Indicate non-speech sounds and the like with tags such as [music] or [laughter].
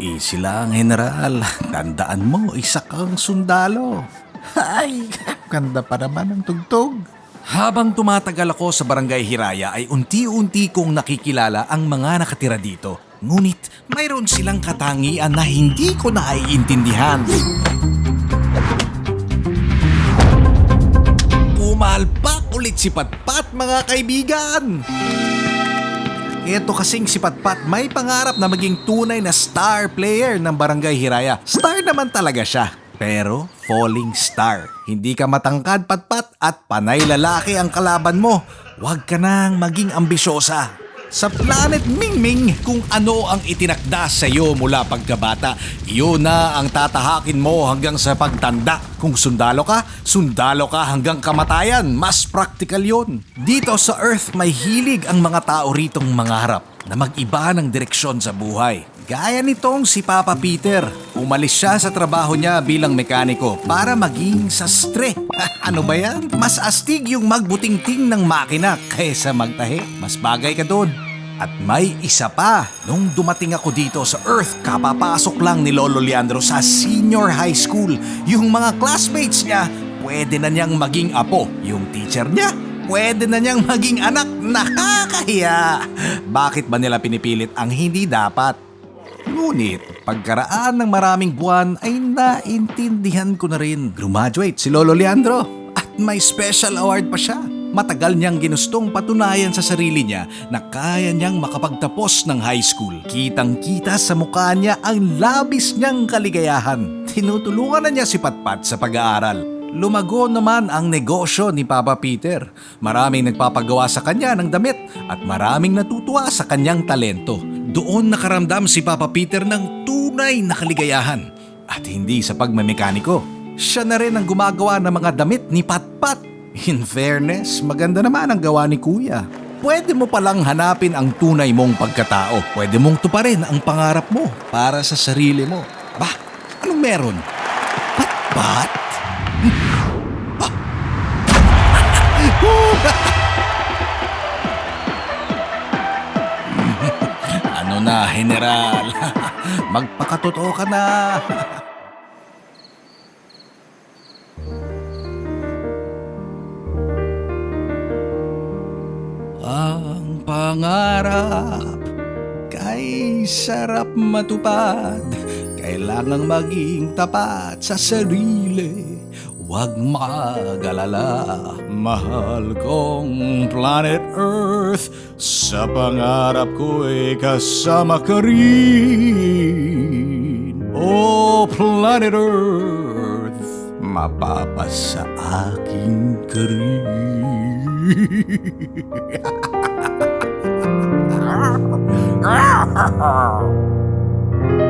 Easy lang, [laughs] General. Tandaan mo, isa kang sundalo. Ay, ganda pa naman ang tugtog. Habang tumatagal ako sa Barangay Hiraya ay unti-unti kong nakikilala ang mga nakatira dito. Ngunit mayroon silang katangian na hindi ko naiintindihan. Pumalpak ulit si Patpat mga kaibigan! Ito kasing si Patpat may pangarap na maging tunay na star player ng Barangay Hiraya. Star naman talaga siya. Pero falling star. Hindi ka matangkad patpat at panay lalaki ang kalaban mo. Huwag ka nang maging ambisyosa. Sa planet Mingming, kung ano ang itinakda sa iyo mula pagkabata, iyon na ang tatahakin mo hanggang sa pagtanda. Kung sundalo ka, sundalo ka hanggang kamatayan. Mas practical yon. Dito sa Earth, may hilig ang mga tao ritong mangarap na mag-iba ng direksyon sa buhay. Gaya nitong si Papa Peter. Umalis siya sa trabaho niya bilang mekaniko para maging sastre. [laughs] ano ba yan? Mas astig yung magbutingting ng makina kaysa magtahi. Mas bagay ka doon. At may isa pa, nung dumating ako dito sa Earth, kapapasok lang ni Lolo Leandro sa senior high school. Yung mga classmates niya, pwede na niyang maging apo. Yung teacher niya, pwede na niyang maging anak. Nakakahiya! Bakit ba nila pinipilit ang hindi dapat? Ngunit, pagkaraan ng maraming buwan ay naintindihan ko na rin. Graduate si Lolo Leandro at may special award pa siya. Matagal niyang ginustong patunayan sa sarili niya na kaya niyang makapagtapos ng high school. Kitang-kita sa mukha niya ang labis niyang kaligayahan. Tinutulungan na niya si Patpat sa pag-aaral. Lumago naman ang negosyo ni Papa Peter. Maraming nagpapagawa sa kanya ng damit at maraming natutuwa sa kanyang talento. Doon nakaramdam si Papa Peter ng tunay na kaligayahan at hindi sa pagmamekaniko. Siya na rin ang gumagawa ng mga damit ni Patpat. In fairness, maganda naman ang gawa ni Kuya. Pwede mo palang hanapin ang tunay mong pagkatao. Pwede mong tuparin ang pangarap mo para sa sarili mo. Ba, anong meron? Patpat? Na, General? [laughs] Magpakatotoo ka na. [laughs] Ang pangarap kay sarap matupad Kailangang maging tapat sa sarili Huwag mag-alala Mahal kong planet Earth. Sa pangarap ko'y kasama ka rin. Oh planet Earth Mapapasa akin ka rin [laughs]